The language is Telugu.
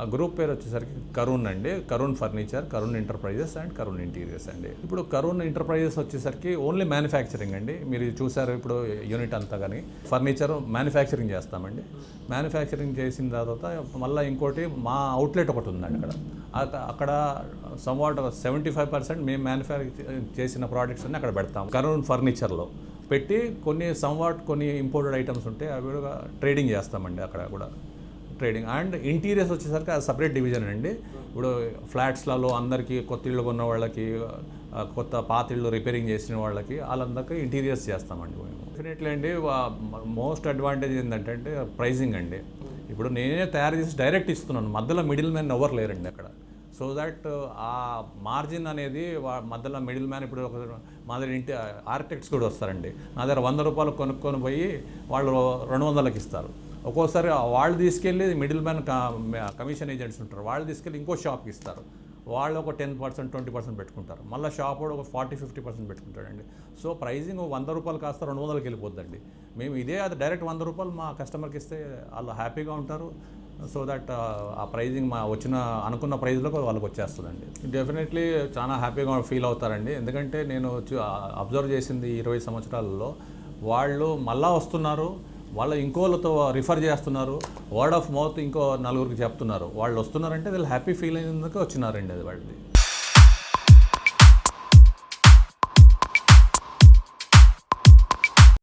ఆ గ్రూప్ పేరు వచ్చేసరికి కరుణ్ అండి. Karun furniture Karun enterprises and Karun interiors అండి. ఇప్పుడు కరుణ్ ఎంటర్ప్రైజెస్ వచ్చేసరికి ఓన్లీ మ్యానుఫ్యాక్చరింగ్ అండి. మీరు చూసారు ఇప్పుడు యూనిట్ అంతా కానీ ఫర్నిచర్ మ్యానుఫ్యాక్చరింగ్ చేస్తామండి. మ్యానుఫ్యాక్చరింగ్ చేసిన తర్వాత మళ్ళీ ఇంకోటి మా అవుట్లెట్ ఒకటి ఉందండి అక్కడ. అక్కడ సమ్వాట్ సెవెంటీ ఫైవ్ పర్సెంట్ మేము మ్యానుఫ్యాక్చర్ చేసిన ప్రోడక్ట్స్ అన్ని అక్కడ పెడతాం. కరుణ్ ఫర్నిచర్లో పెట్టి కొన్ని సమ్వాట్ కొన్ని ఇంపోర్టెడ్ ఐటమ్స్ ఉంటే అవి కూడా ట్రేడింగ్ చేస్తామండి అక్కడ కూడా. ట్రేడింగ్ అండ్ ఇంటీరియర్స్ వచ్చేసరికి అది సపరేట్ డివిజన్ అండి. ఇప్పుడు ఫ్లాట్స్లలో అందరికీ కొత్త ఇళ్ళు కొన్న వాళ్ళకి కొత్త పాత ఇళ్ళు రిపేరింగ్ చేసిన వాళ్ళకి వాళ్ళందరికీ ఇంటీరియర్స్ చేస్తామండి మేము. డెఫినెట్లీ అండి మోస్ట్ అడ్వాంటేజ్ ఏంటంటే ప్రైజింగ్ అండి. ఇప్పుడు నేనే తయారు చేసి డైరెక్ట్ ఇస్తున్నాను. మధ్యలో మిడిల్ మ్యాన్ ఎవరు లేరండి అక్కడ. సో దట్ ఆ మార్జిన్ అనేది మధ్యలో మిడిల్ మ్యాన్ ఇప్పుడు ఒక మా దగ్గర ఇంటి ఆర్కిటెక్ట్స్ కూడా వస్తారండి. నా దగ్గర వంద రూపాయలు కొనుక్కొని పోయి వాళ్ళు రెండు వందలకి ఇస్తారు. ఒక్కోసారి వాళ్ళు తీసుకెళ్ళి మిడిల్ మ్యాన్ కమిషన్ ఏజెంట్స్ ఉంటారు. వాళ్ళు తీసుకెళ్ళి ఇంకో షాప్కి ఇస్తారు. వాళ్ళు ఒక టెన్ పర్సెంట్ ట్వంటీ పర్సెంట్ పెట్టుకుంటారు. మళ్ళీ షాప్ కూడా ఒక ఫార్టీ ఫిఫ్టీ పర్సెంట్ పెట్టుకుంటాడండి. సో ప్రైజింగ్ వంద రూపాయలు కాస్త రెండు వందలకి వెళ్ళిపోద్దండి. మేము ఇదే అది డైరెక్ట్ వంద రూపాయలు మా కస్టమర్కి ఇస్తే వాళ్ళు హ్యాపీగా ఉంటారు. సో దట్ ఆ ప్రైజింగ్ మా వచ్చిన అనుకున్న ప్రైజ్లో వాళ్ళకి వచ్చేస్తుందండి. డెఫినెట్లీ చాలా హ్యాపీగా ఫీల్ అవుతారండి. ఎందుకంటే నేను అబ్జర్వ్ చేసింది ఇరవై సంవత్సరాలలో వాళ్ళు మళ్ళా వస్తున్నారు. వాళ్ళు ఇంకోళ్ళతో రిఫర్ చేస్తున్నారు. వర్డ్ ఆఫ్ మౌత్ ఇంకో నలుగురికి చెప్తున్నారు. వాళ్ళు వస్తున్నారంటే వీళ్ళు హ్యాపీ ఫీల్ అయినందుకు వచ్చినారండి అది వాళ్ళది.